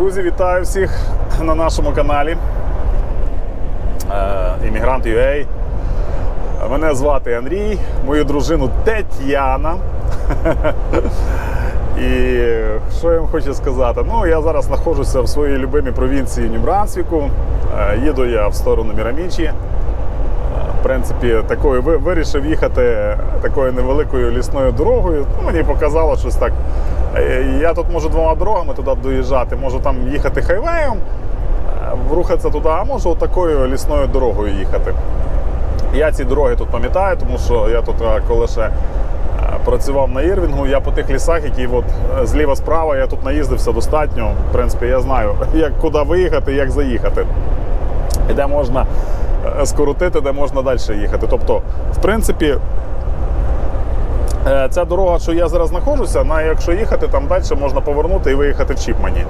Друзі, вітаю всіх на нашому каналі е, Іммігрант UA. Мене звати Андрій, мою дружину Тетяна. І що я вам хочу сказати? Ну, я зараз знаходжуся в своїй любимій провінції Нью-Брансвіку. Е, Їду я в сторону Мірамічі. Принципі, такою вирішив їхати такою невеликою лісною дорогою. Ну, мені показало щось так. Е, Я тут можу двома дорогами туди доїжджати. Можу там їхати хайвеєм, е, рухатися туди, а можу такою лісною дорогою їхати. Я ці дороги тут пам'ятаю, тому що я тут, е, коли ще працював на Ірвінгу, я по тих лісах, які от зліва справа, я тут наїздився достатньо. В принципі, я знаю, як куди виїхати, як заїхати. І де можна скоротити, де можна далі їхати. Тобто, в принципі, е, ця дорога, що я зараз знаходжуся, на якщо їхати, там далі можна повернути і виїхати в Чіпмані.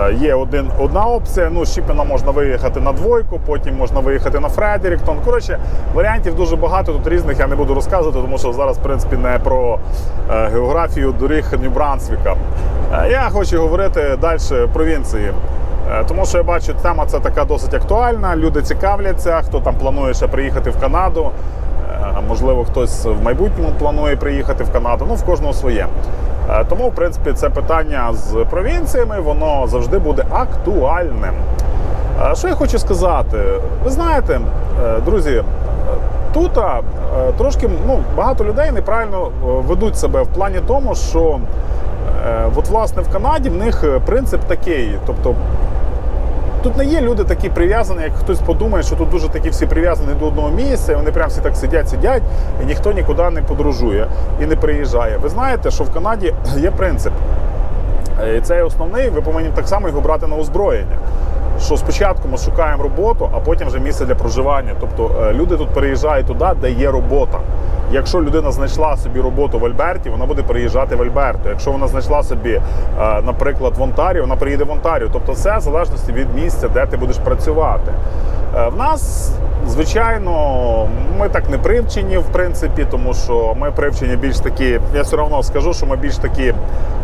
Е, Є один, одна опція. Ну, з Чіпмена можна виїхати на двойку, потім можна виїхати на Фредеріктон. Коротше, варіантів дуже багато тут різних я не буду розказувати, тому що зараз, в принципі, не про е, географію доріг Нью-Брансвіка. Е, Я хочу говорити далі провінції. Е, Тому що я бачу, тема ця така досить актуальна. Люди цікавляться, хто там планує ще приїхати в Канаду. Е, Можливо, хтось в майбутньому планує приїхати в Канаду. Ну, в кожного своє. Е, Тому, в принципі, це питання з провінціями, воно завжди буде актуальним. Що я хочу сказати? Ви знаєте, друзі, тут трошки ну, багато людей неправильно ведуть себе в плані тому, що от, власне в Канаді в них принцип такий. Тобто Тут не є люди такі прив'язані, як хтось подумає, що тут дуже такі всі прив'язані до одного місця, і вони прям всі так сидять, сидять, і ніхто нікуди не подорожує і не приїжджає. Ви знаєте, що в Канаді є принцип. Е, І це основний, ви повинні так само його брати на озброєння. Що спочатку ми шукаємо роботу, а потім вже місце для проживання. Тобто е, люди тут переїжджають туди, де є робота. Якщо людина знайшла собі роботу в Альберті, вона буде переїжджати в Альберту. Якщо вона знайшла собі, е, наприклад, в Онтаріо, вона приїде в Онтаріо. Тобто, все в залежності від місця, де ти будеш працювати. Е, В нас, звичайно, ми так не привчені, в принципі, тому що ми привчені більш такі. Я все одно скажу, що ми більш такі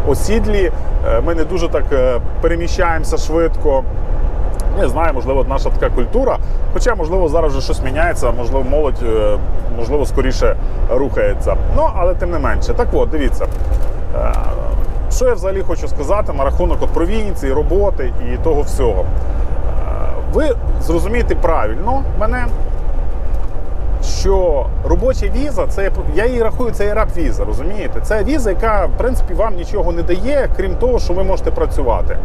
осідлі. Е, Ми не дуже так переміщаємося швидко. Не знаю, можливо, наша така культура. Хоча, можливо, зараз вже щось міняється, можливо, молодь, е, можливо, скоріше рухається. Ну, але тим не менше. Так от, дивіться. Е, Що я взагалі хочу сказати на рахунок от провінції, роботи і того всього. Е, Ви зрозумієте правильно мене, що робоча віза, це я її рахую, це раб віза, розумієте? Це віза, яка в принципі вам нічого не дає, крім того, що ви можете працювати.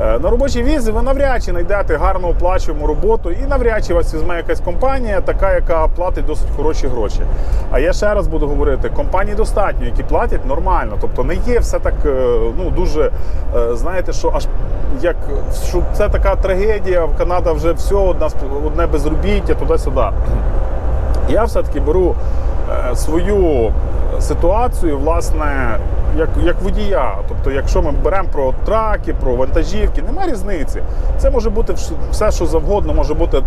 Е, На робочій візі ви навряд чи знайдете гарно оплачуємо роботу і навряд чи вас візьме якась компанія, така, яка платить досить хороші гроші. А я ще раз буду говорити: компаній достатньо, які платять нормально. Тобто не є все так е, ну дуже е, знаєте, що аж як що це така трагедія. В Канада вже все одна одне безробіття, туди-сюди. Я все-таки беру е, свою ситуацію, власне, як, як водія. Тобто, якщо ми беремо про траки, про вантажівки, немає різниці. Це може бути все, що завгодно, може бути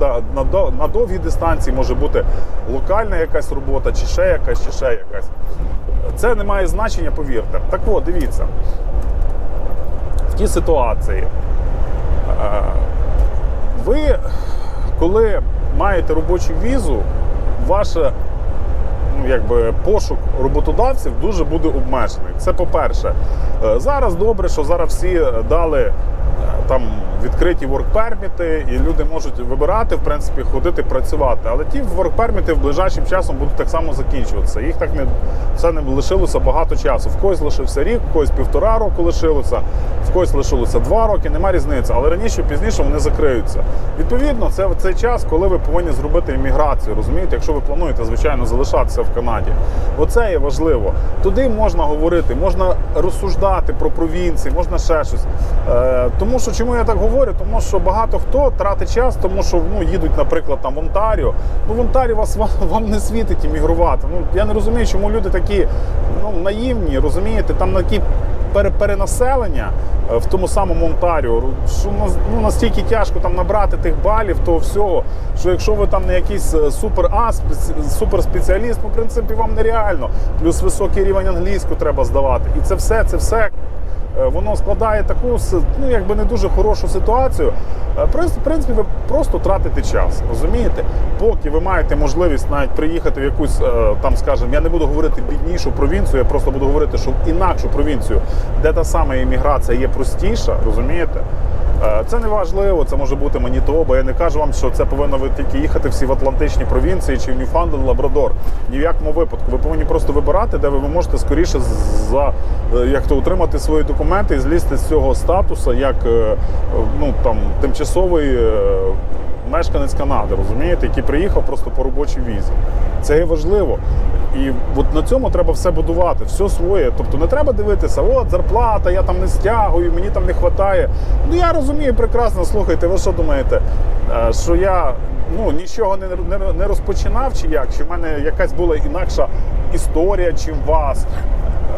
на, довгій дистанції, може бути локальна якась робота, чи ще якась, чи ще якась. Це не має значення, повірте. Так от, дивіться. В тій ситуації. е, Ви, коли маєте робочу візу, ваше ну, якби, пошук роботодавців дуже буде обмежений. Це по-перше. Е, Зараз добре, що зараз всі дали е, там відкриті воркперміти, і люди можуть вибирати, в принципі, ходити працювати. Але ті воркперміти в ближайшим часом будуть так само закінчуватися. Їх так не все не лишилося багато часу. В когось лишився рік, в когось півтора року лишилося, в когось лишилося два роки, нема різниці. Але раніше, пізніше вони закриються. Відповідно, це в цей час, коли ви повинні зробити імміграцію. Розумієте, якщо ви плануєте, звичайно, залишатися в Канаді. Оце є важливо. Туди можна говорити, можна розсуждати про провінції, можна ще щось. Е, тому що чому я так говорю? Тому що багато хто тратить час, тому що ну, їдуть, наприклад, там в Онтаріо. Ну в Онтаріо вас вам, не світить іммігрувати. Ну я не розумію, чому люди такі ну, наївні, розумієте, там такі пере- перенаселення е, в тому самому Онтаріо, що ну, настільки тяжко там набрати тих балів, того всього, що якщо ви там не якийсь е, супер А, спеці- спеціаліст, ну, в принципі, вам нереально. Плюс високий рівень англійську треба здавати. І це все, це все воно складає таку ну, якби не дуже хорошу ситуацію. Е, В принципі, ви просто тратите час, розумієте? Поки ви маєте можливість навіть приїхати в якусь е, там, скажімо, я не буду говорити біднішу провінцію, я просто буду говорити, що в інакшу провінцію, де та сама імміграція є простіша, розумієте? Е, Це не важливо, це може бути Манітоба. Я не кажу вам, що це повинно ви тільки їхати всі в Атлантичні провінції чи в Ньюфандленд, Лабрадор. Ні в якому випадку. Ви повинні просто вибирати, де ви можете скоріше за е, як то отримати свої документи і злізти з цього статусу як е, ну там тимчасовий. Мешканець Канади, розумієте, який приїхав просто по робочій візі. Це є важливо. І от на цьому треба все будувати, все своє. Тобто не треба дивитися, от зарплата, я там не стягую, мені там не вистачає. Ну я розумію прекрасно, слухайте, ви що думаєте, е, що я ну, нічого не, не, не розпочинав чи як? Чи в мене якась була інакша історія, чим у вас?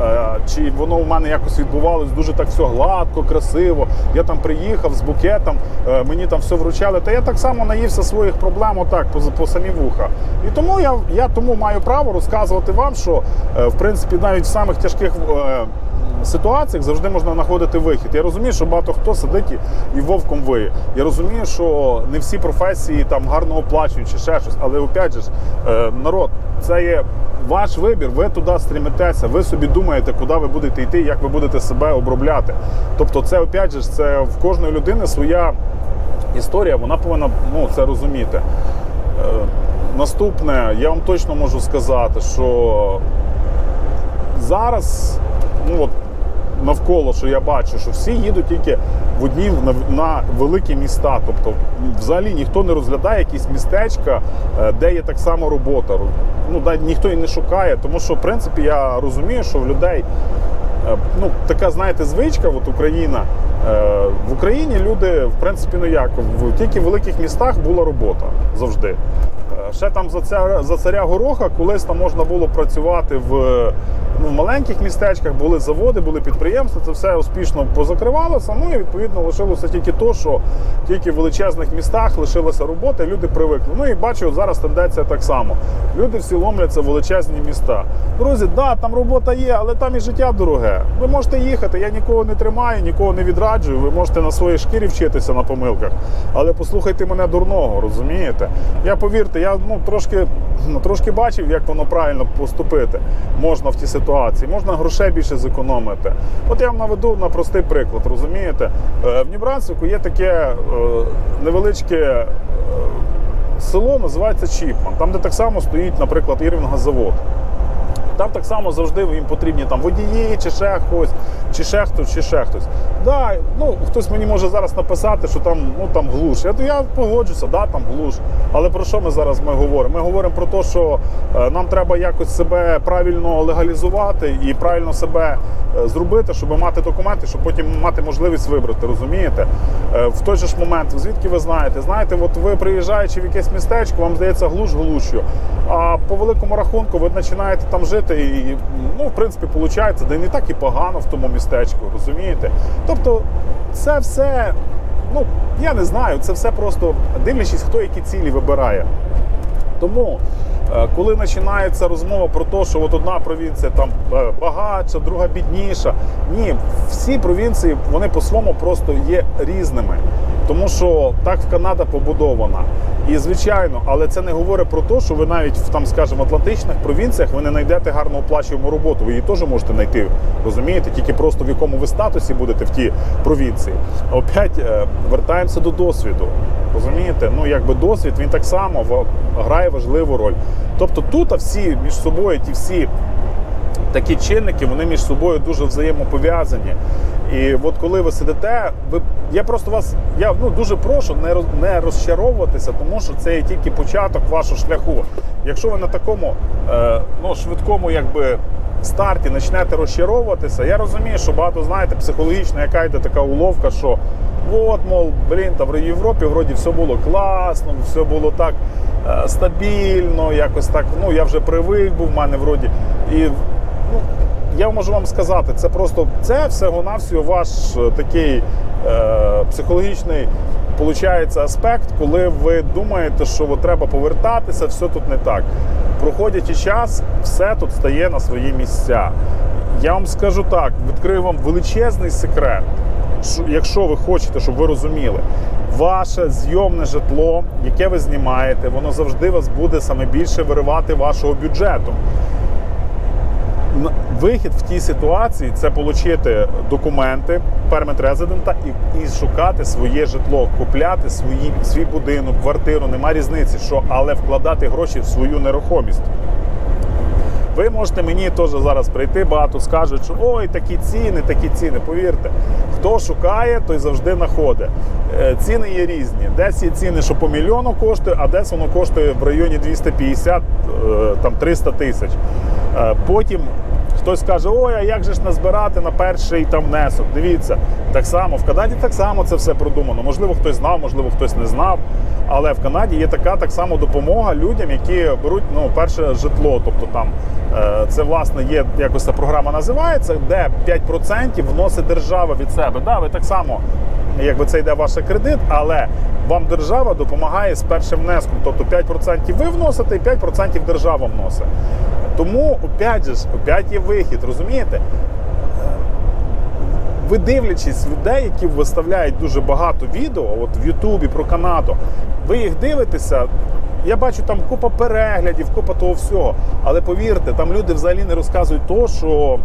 Е, Чи воно в мене якось відбувалось дуже так все гладко, красиво. Я там приїхав з букетом, е, мені там все вручали. Та я так само наївся своїх проблем отак по, по самі вуха. І тому я, я тому маю право розказувати вам, що е, в принципі навіть в самих тяжких ситуаціях завжди можна знаходити вихід. Я розумію, що багато хто сидить і- вовком виє. Я розумію, що не всі професії там гарно оплачують чи ще щось, але опять же народ, це є. Ваш вибір, ви туди стрімитеся, ви собі думаєте, куди ви будете йти, як ви будете себе обробляти. Тобто, це опять же, це в кожної людини своя історія, вона повинна ну, це розуміти. Е, наступне, я вам точно можу сказати, що зараз, ну от навколо, що я бачу, що всі їдуть тільки в одні на, великі міста. Тобто, взагалі ніхто не розглядає якісь містечка, е, де є так само робота. Ну, да, ніхто і не шукає, тому що, в принципі, я розумію, що в людей е, ну, така, знаєте, звичка, от Україна. Е, В Україні люди, в принципі, ну як, в тільки в великих містах була робота завжди. Ще там за ця за царя Гороха колись там можна було працювати в, ну, в маленьких містечках, були заводи, були підприємства, це все успішно позакривалося. Ну і відповідно лишилося тільки то, що тільки в величезних містах лишилася робота, і люди привикли. Ну і бачу, от зараз тенденція так само. Люди всі ломляться в величезні міста. Друзі, да, там робота є, але там і життя дороге. Ви можете їхати, я нікого не тримаю, нікого не відраджую. Ви можете на своїй шкірі вчитися на помилках. Але послухайте мене дурного, розумієте? Я повірте, я ну трошки, ну, трошки бачив, як воно правильно поступити можна в тій ситуації, можна грошей більше зекономити. От я вам наведу на простий приклад, розумієте? Е, В Нібрансвіку є таке е, невеличке. е, Село називається Чіпман, там, де так само стоїть, наприклад, Ірвінгазавод. Там так само завжди їм потрібні там водії, чи ще хтось, чи ще хтось, чи ще хтось. Да, ну, хтось мені може зараз написати, що там, ну, там глуш. Я, я погоджуся, да, там глуш. Але про що ми зараз ми говоримо? Ми говоримо про те, що е, нам треба якось себе правильно легалізувати і правильно себе зробити, щоб мати документи, щоб потім мати можливість вибрати, розумієте? Е, в той же ж момент, звідки ви знаєте? Знаєте, от ви приїжджаючи в якесь містечко, вам здається глуш глушю. А по великому рахунку ви починаєте там жити, і ну, в принципі, виходить, де не так і погано в тому містечку, розумієте? Тобто, це все, ну я не знаю, це все просто дивлячись, хто які цілі вибирає. Тому, е, коли починається розмова про те, що от одна провінція там е, багатша, друга бідніша, ні, всі провінції вони по-своєму просто є різними. Тому що так в Канада побудована. І звичайно, але це не говорить про те, що ви навіть в там, скажімо, атлантичних провінціях ви не знайдете гарно оплачувану роботу. Ви її теж можете знайти, розумієте? Тільки просто в якому ви статусі будете в тій провінції. Опять е, вертаємося до досвіду. Розумієте? Ну якби досвід він так само в- грає важливу роль. Тобто тут всі між собою ті всі такі чинники, вони між собою дуже взаємопов'язані. І от коли ви сидите, ви я просто вас я ну дуже прошу не не розчаровуватися, тому що це є тільки початок вашого шляху. Якщо ви на такому е, ну, швидкому, якби. Старті почнете розчаровуватися. Я розумію, що багато знаєте, психологічно, яка йде така уловка, що от, мов, блін, там в Європі вроді все було класно, все було так е, стабільно, якось так. Ну я вже привик був в мене вроді. І я можу вам сказати, це просто це всього-навсього ваш е, такий е, психологічний получається аспект, коли ви думаєте, що от треба повертатися, все тут не так. Проходячи час, все тут стає на свої місця. Я вам скажу так, відкрию вам величезний секрет. Що- Якщо ви хочете, щоб ви розуміли, ваше зйомне житло, яке ви знімаєте, воно завжди вас буде саме більше виривати вашого бюджету. Вихід в тій ситуації це отримати документи, пермит резидента і, і шукати своє житло, купляти свої, свій будинок, квартиру, нема різниці, що, але вкладати гроші в свою нерухомість. Ви можете мені теж зараз прийти, багато скажуть, що ой, такі ціни, такі ціни. Повірте, хто шукає, той завжди знаходить. Е, Ціни є різні. Десь є ціни, що по мільйону коштує, а десь воно коштує в районі 250 е, там 300 тисяч. Е, Потім хтось каже, ой, а як же ж назбирати на перший там внесок? Дивіться, так само в Канаді так само це все продумано. Можливо, хтось знав, можливо, хтось не знав. Але в Канаді є така так само допомога людям, які беруть ну, перше житло. Тобто там е, це власне є якось ця програма називається, де 5% вносить держава від себе. Да, ви так само, якби це йде ваш кредит, але вам держава допомагає з першим внеском. Тобто 5% ви вносите і 5% держава вносить. Тому опять же ж, опять є вихід, розумієте? ви дивлячись людей, які виставляють дуже багато відео, от в Ютубі про Канаду, ви їх дивитеся. Я бачу там купа переглядів, купа того всього. Але повірте, там люди взагалі не розказують то, що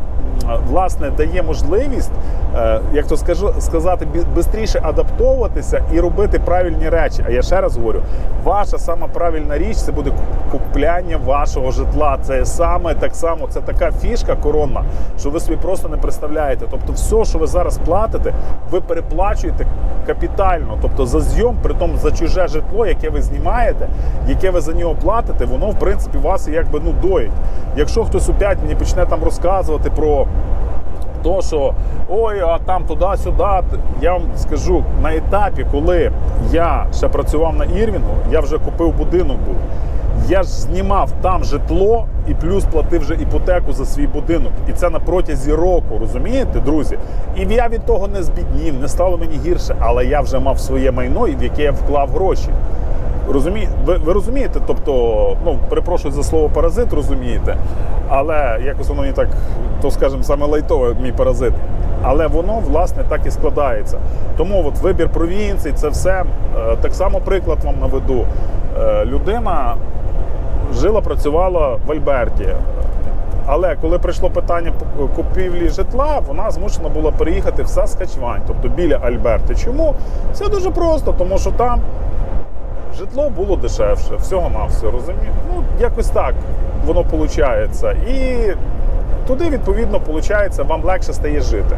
власне дає можливість, е, як то скажу, сказати, швидше адаптовуватися і робити правильні речі. А я ще раз говорю: ваша сама правильна річ це буде купляння вашого житла. Це саме так само, це така фішка коронна, що ви собі просто не представляєте. Тобто, все, що ви зараз платите, ви переплачуєте капітально, тобто за зйом, притом за чуже житло, яке ви знімаєте, яке ви за нього платите, воно в принципі вас якби ну доїть. Якщо хтось опять мені почне там розказувати про. То, що ой, а там туди-сюди. Я вам скажу, на етапі, коли я ще працював на Ірвінгу, я вже купив будинок був. Я ж знімав там житло і плюс платив вже іпотеку за свій будинок. І це на протязі року, розумієте, друзі? І я від того не збіднів, не стало мені гірше, але я вже мав своє майно, в яке я вклав гроші. Розумі... Ви, ви розумієте? Тобто, ну, перепрошую за слово паразит, розумієте, але якось воно не так, то скажімо, саме лайтове, мій паразит. Але воно власне так і складається. Тому от вибір провінцій, це все е, так само приклад вам наведу. Е, Людина жила, працювала в Альберті. Але коли прийшло питання купівлі житла, вона змушена була переїхати в Саскачвань, тобто біля Альберти. Чому? Все дуже просто, тому що там житло було дешевше, всього на все, розумієте? Ну, якось так воно виходить. І туди, відповідно, виходить, вам легше стає жити.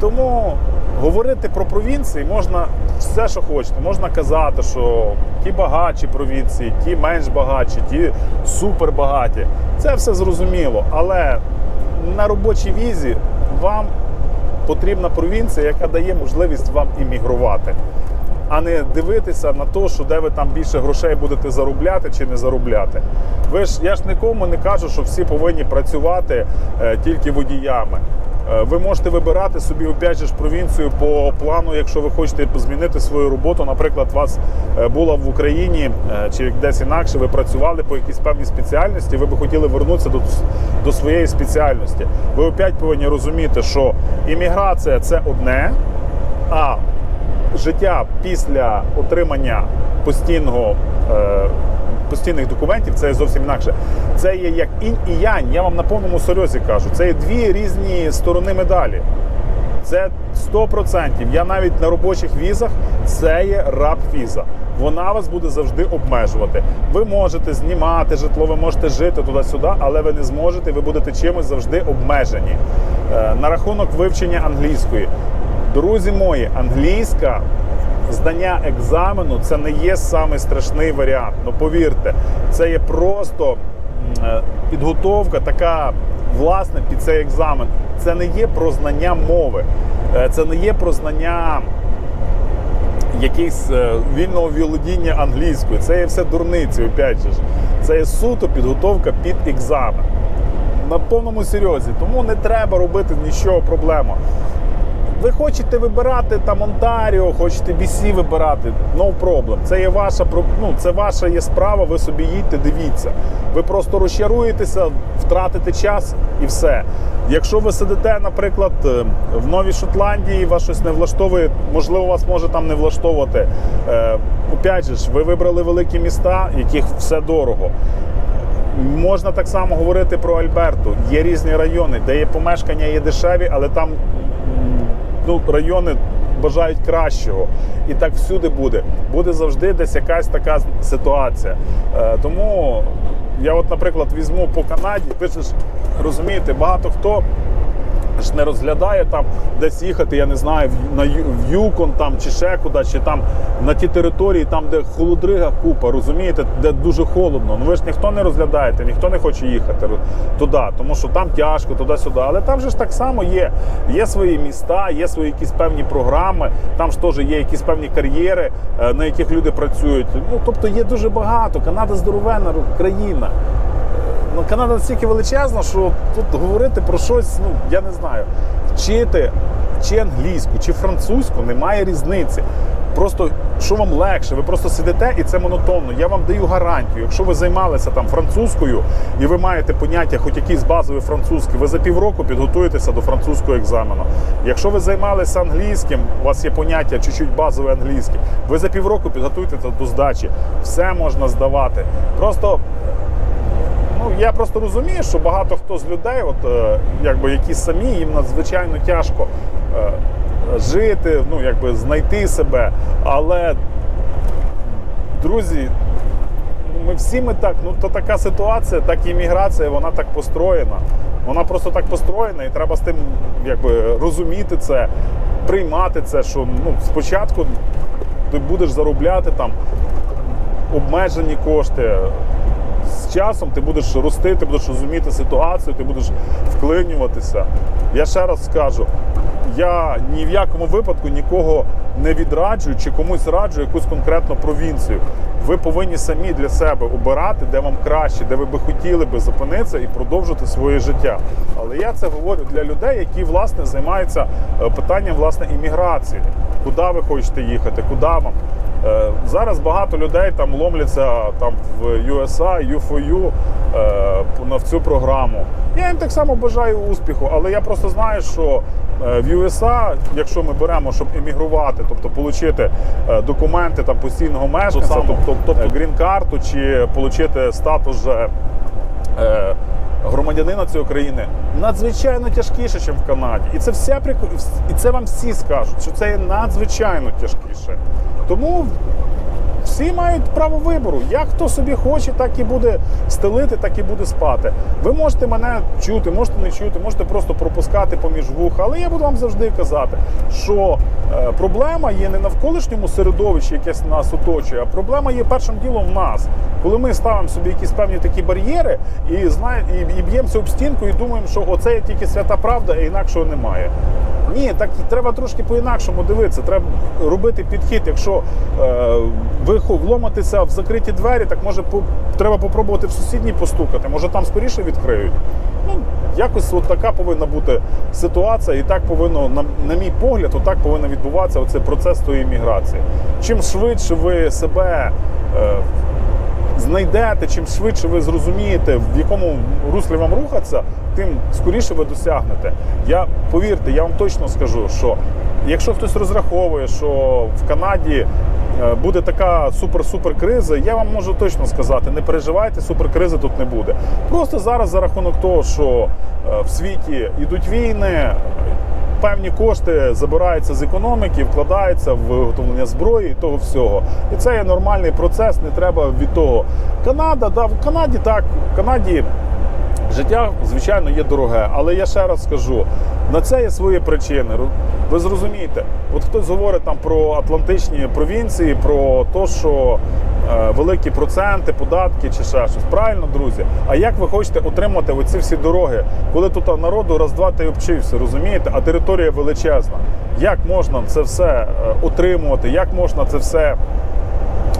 Тому говорити про провінції можна все, що хочете. Можна казати, що ті багатші провінції, ті менш багатші, ті супербагаті. Це все зрозуміло. Але на робочій візі вам потрібна провінція, яка дає можливість вам іммігрувати. А не дивитися на те, що де ви там більше грошей будете заробляти чи не заробляти. Ви ж я ж нікому не кажу, що всі повинні працювати е, тільки водіями. Е, Ви можете вибирати собі опять же провінцію по плану, якщо ви хочете змінити свою роботу. Наприклад, у вас е, була в Україні чи десь інакше, ви працювали по якійсь певній спеціальності, ви би хотіли вернутися до, до своєї спеціальності. Ви опять повинні розуміти, що імміграція це одне, а життя після отримання постійного. Е, Постійних документів це зовсім інакше. Це є як інь і янь. Я вам на повному серйозі кажу. Це є дві різні сторони медалі. Це 100%. Я навіть на робочих візах це є раб-віза. Вона вас буде завжди обмежувати. Ви можете знімати житло, ви можете жити туди-сюди, але ви не зможете, ви будете чимось завжди обмежені. Е, На рахунок вивчення англійської. Друзі мої, англійська здання екзамену це не є самий страшний варіант. Ну повірте, це є просто е, підготовка така власне під цей екзамен. Це не є про знання мови, Е, це не є про знання якихось е, вільного володіння англійською. Це є все дурниці, опять же. Це є суто підготовка під екзамен. На повному серйозі. Тому не треба робити нічого проблему. Ви хочете вибирати там Онтаріо, хочете BC вибирати, no problem. Це є ваша ну, це ваша є справа, ви собі їдьте, дивіться. Ви просто розчаруєтеся, втратите час і все. Якщо ви сидите, наприклад, е, в Новій Шотландії, вас щось не влаштовує, можливо, вас може там не влаштовувати. Е, Опять же ви вибрали великі міста, яких все дорого. Можна так само говорити про Альберту. Є різні райони, де є помешкання, є дешеві, але там ну, райони бажають кращого. І так всюди буде. Буде завжди десь якась така ситуація. Е, тому я, от, наприклад, візьму по Канаді, ви ж розумієте, багато хто. Ж не розглядає там десь їхати, я не знаю, на, в Юкон там чи ще куди, чи там на ті території, там, де холодрига купа, розумієте, де дуже холодно. Ну ви ж ніхто не розглядаєте, ніхто не хоче їхати туди, тому що там тяжко, туди-сюди. Але там же ж так само є. Є свої міста, є свої якісь певні програми, там ж теж є якісь певні кар'єри, е, на яких люди працюють. Ну тобто є дуже багато. Канада здоровенна країна. Ну, Канада настільки величезна, що тут говорити про щось, ну я не знаю. Вчити чи англійську, чи французьку немає різниці. Просто що вам легше, ви просто сидите і це монотонно. Я вам даю гарантію. Якщо ви займалися там французькою і ви маєте поняття, хоч якийсь базовий французький, ви за півроку підготуєтеся до французького екзамену. Якщо ви займалися англійським, у вас є поняття чуть-чуть базове англійське, ви за півроку підготуєтеся до здачі. Все можна здавати. Просто Ну я просто розумію, що багато хто з людей, от е, якби які самі, їм надзвичайно тяжко е, жити, ну якби знайти себе. Але друзі, ми всі ми так, ну то така ситуація, так і міграція, вона так построєна. Вона просто так построєна, і треба з тим якби розуміти це, приймати це, що ну, спочатку ти будеш заробляти там обмежені кошти. З часом ти будеш рости, ти будеш розуміти ситуацію, ти будеш вклинюватися. Я ще раз скажу: я ні в якому випадку нікого не відраджую чи комусь раджу якусь конкретну провінцію. Ви повинні самі для себе обирати, де вам краще, де ви би хотіли би зупинитися і продовжити своє життя. Але я це говорю для людей, які власне займаються е, питанням власне імміграції. Куди ви хочете їхати, куди вам? Е, Зараз багато людей там ломляться там в USA, U4U е, на цю програму. Я їм так само бажаю успіху, але я просто знаю, що е, в USA, якщо ми беремо, щоб емігрувати, тобто отримати документи там постійного мешканця, тобто, тобто грін-карту чи отримати статус же, громадянина цієї країни, надзвичайно тяжкіше, ніж в Канаді. І це вся і це вам всі скажуть, що це є надзвичайно тяжкіше. Тому всі мають право вибору. Як хто собі хоче, так і буде стелити, так і буде спати. Ви можете мене чути, можете не чути, можете просто пропускати поміж вух, але я буду вам завжди казати, що е, проблема є не навколишньому середовищі, яке нас оточує, а проблема є першим ділом в нас. Коли ми ставимо собі якісь певні такі бар'єри і і, і б'ємося об стінку і думаємо, що оце є тільки свята правда, і інакшого немає. Ні, так треба трошки по-інакшому дивитися. Треба робити підхід. Якщо е, ви вломитеся в закриті двері, так може по, треба попробувати в сусідній постукати. Може там скоріше відкриють. Ну, якось от така повинна бути ситуація, і так повинно, на, на мій погляд, отак повинен відбуватися оцей процес тої міграції. Чим швидше ви себе. Е, знайдете, чим швидше ви зрозумієте, в якому руслі вам рухатися, тим скоріше ви досягнете. Я повірте, я вам точно скажу, що якщо хтось розраховує, що в Канаді е, буде така супер-супер криза, я вам можу точно сказати, не переживайте, суперкризи тут не буде. Просто зараз за рахунок того, що е, в світі йдуть війни, певні кошти забираються з економіки, вкладаються в виготовлення зброї і того всього. І це є нормальний процес, не треба від того. Канада, да, в Канаді так, в Канаді. Життя, звичайно, є дороге, але я ще раз скажу: на це є свої причини. Ви зрозумієте, от хтось говорить там про атлантичні провінції, про те, що е, великі проценти, податки чи ще щось. Правильно, друзі? А як ви хочете отримати оці всі дороги, коли тут народу раз-два й обчився, розумієте? А територія величезна. Як можна це все е, отримувати? Як можна це все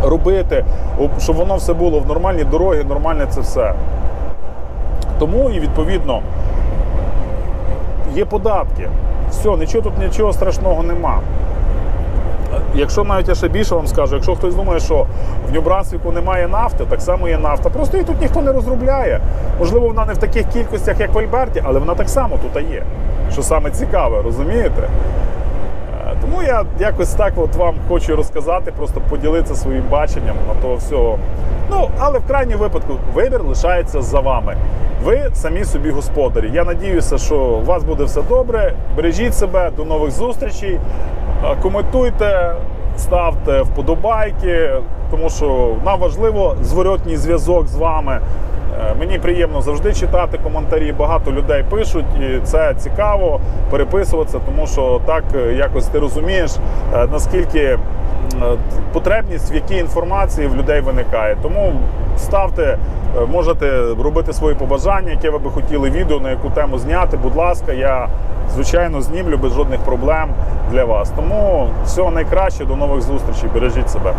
робити, щоб воно все було в нормальній дорогі, нормальне це все? Тому і відповідно є податки. Все, нічого тут нічого страшного нема. Якщо навіть я ще більше вам скажу, якщо хтось думає, що в Нью-Брансвіку немає нафти, так само є нафта. Просто її тут ніхто не розробляє. Можливо, вона не в таких кількостях, як в Альберті, але вона так само тут є. Що саме цікаве, розумієте? Е, Тому я якось так от вам хочу розказати, просто поділитися своїм баченням на того всього. Ну, але в крайньому випадку вибір лишається за вами. Ви самі собі господарі. Я надіюся, що у вас буде все добре. Бережіть себе, до нових зустрічей. Е, Коментуйте, ставте вподобайки, тому що нам важливо зворотній зв'язок з вами. Е, Мені приємно завжди читати коментарі. Багато людей пишуть, і це цікаво переписуватися, тому що так е, якось ти розумієш, наскільки потребність, в якій інформації в людей виникає. Тому ставте, е, можете робити свої побажання, яке ви би хотіли відео, на яку тему зняти. Будь ласка, я звичайно знімлю без жодних проблем для вас. Тому всього найкраще, до нових зустрічей. Бережіть себе.